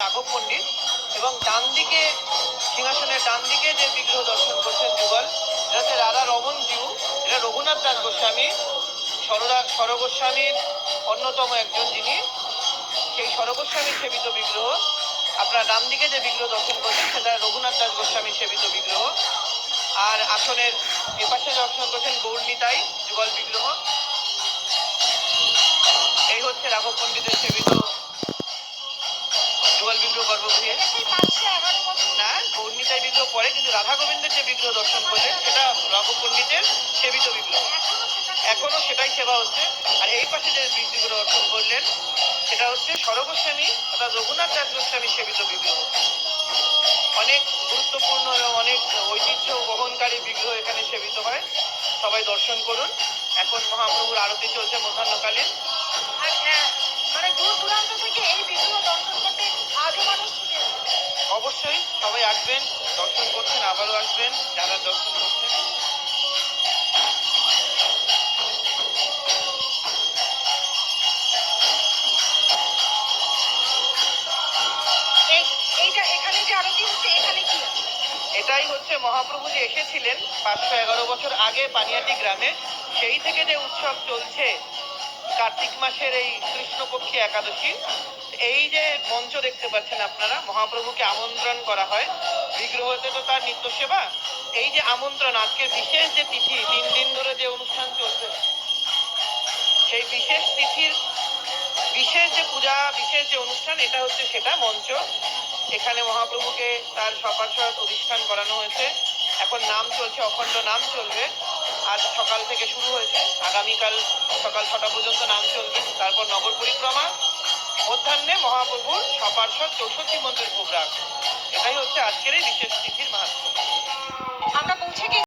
রাঘব পণ্ডিত এবং ডান দিকে সিংহাসনের ডান দিকে যে বিগ্রহ দর্শন করছেন যুগল, এটা হচ্ছে রাধা রমন জিউ। এটা রঘুনাথ দাস গোস্বামী, সরদা, সরগোস্বামীর অন্যতম একজন যিনি। সেই সরগোস্বামীর সেবিত বিগ্রহ। আপনার ডান দিকে যে বিগ্রহ দর্শন করছেন, সেটা রঘুনাথ দাস গোস্বামীর সেবিত বিগ্রহ। আর আসনের এপাশে দর্শন করছেন গৌরনীতাই যুগল বিগ্রহ। এই হচ্ছে রাঘব পণ্ডিতের সেবিত গর্ভগৃহে না গৌরনীতাই বিগ্রহ পরে, কিন্তু রাধা গোবিন্দের যে বিগ্রহ দর্শন করলেন সেটা পণ্ডিতের সেবিত বিগ্রহ। এখনও সেটাই সেবা হচ্ছে। আর এই পাশে যে বিগ্রহ দর্শন করলেন, সেটা হচ্ছে সরগোস্বামী অর্থাৎ রঘুনাথ দাস গোস্বামী সেবিত বিগ্রহ। অনেক গুরুত্বপূর্ণ এবং অনেক ঐতিহ্য বহনকারী বিগ্রহ এখানে সেবিত হয়। সবাই দর্শন করুন। এখন মহাপ্রভুর আরতি চলছে মধ্যাহ্নকালীন অবশ্যই সবাই আসবেন দর্শন করছেন আবারও আসবেন যারা দর্শন করছেন। এটাই হচ্ছে মহাপ্রভু যে এসেছিলেন পাঁচশো এগারো বছর আগে পানিয়াটি গ্রামে সেই থেকে যে উৎসব চলছে কার্তিক মাসের এই কৃষ্ণপক্ষী একাদশী। এই যে মঞ্চ দেখতে পাচ্ছেন আপনারা, মহাপ্রভুকে আমন্ত্রণ করা হয়। বিগ্রহতে তো তার নিত্য সেবা। এই যে আমন্ত্রণ আজকে বিশেষ যে তিথি, তিন দিন ধরে যে অনুষ্ঠান চলছে, সেই বিশেষ তিথির বিশেষ যে পূজা, বিশেষ যে অনুষ্ঠান, এটা হচ্ছে সেটা মঞ্চ। এখানে মহাপ্রভুকে তার সপার্ষদ অধিষ্ঠান করানো হয়েছে। এখন নাম চলছে, অখণ্ড নাম চলবে। আজ সকাল থেকে শুরু হয়েছে। আগামীকাল সকাল ছটা পর্যন্ত নাম চলবে। তারপর নগর পরিক্রমা মধ্যাহ্নে মহাপ্রভুর সপার্শ্বদ চৌষট্টি মন্দির ভোগ রাখ এটাই হচ্ছে আজকের এই বিশেষ তিথির মাহাত্ম। আমরা পৌঁছে